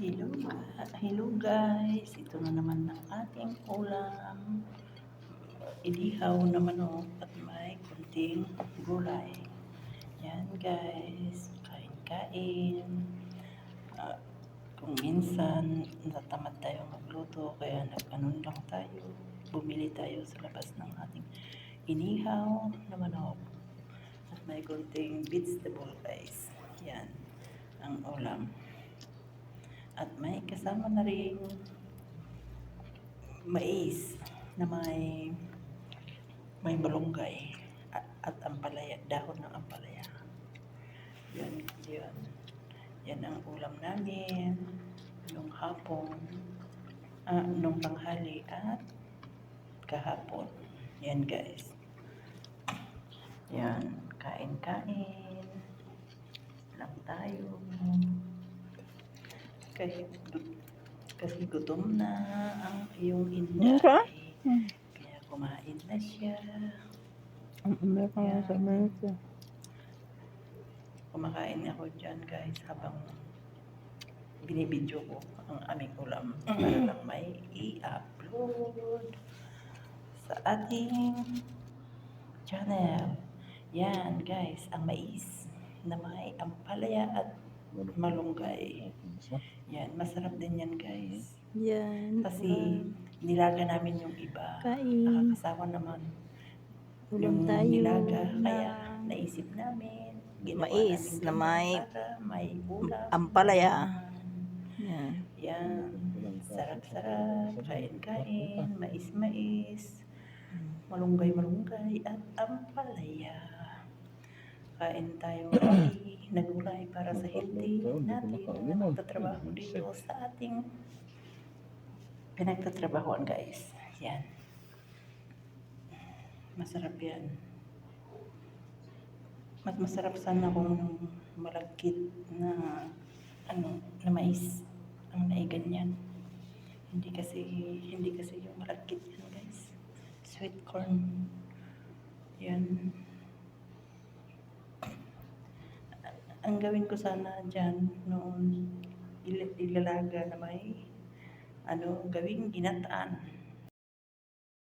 Hello, hello guys. Ito na naman ang ating ulam. Inihaw na manok at may kunting gulay. Yan guys. Kain-kain. Ah, kung minsan natamad tayo magluto kaya nag-anon lang tayo. Bumili tayo sa labas ng ating inihaw na manok. At may kunting vegetable guys. Yan ang ulam. At may kasama na rin mais na may may malunggay at, at ampalaya, dahon ng ampalaya. Yan, yan. Yan ang ulam namin nung hapon, ah, nung tanghali at kahapon. Yan guys. Yan, kain-kain lang tayo. Kasi, kasi gutom na ang iyong inday. Mura? Kaya kumain na siya. Meron ka Yeah. sa Amerika. Kumakain ako dyan guys habang binibidyo ko ang aming ulam para lang may i-upload sa ating channel. Yan guys, ang mais na may ampalaya at malunggay. Yan, masarap din yan guys. Yan. Kasi nilaga namin yung iba. Kain. Nakakasawa naman Ulam yung tayo. nilaga. na Kaya naisip namin, ginawa Mais namin na may para may ulam. ampalaya. Yan. Yan, sarap-sarap, kain-kain, mais-mais, malunggay-malunggay at ampalaya. Kain tayo na gulay para sa healthy natin na magtatrabaho dito sa ating pinagtatrabahoan guys. Yan. Masarap yan. Mas masarap sana kung malagkit na ano, na mais ang naiganyan. Hindi kasi, hindi kasi yung malagkit yan guys. Sweet corn. Yan. Ang gawin ko sana dyan noon, il- ilalaga na may ano, gawing ginataan.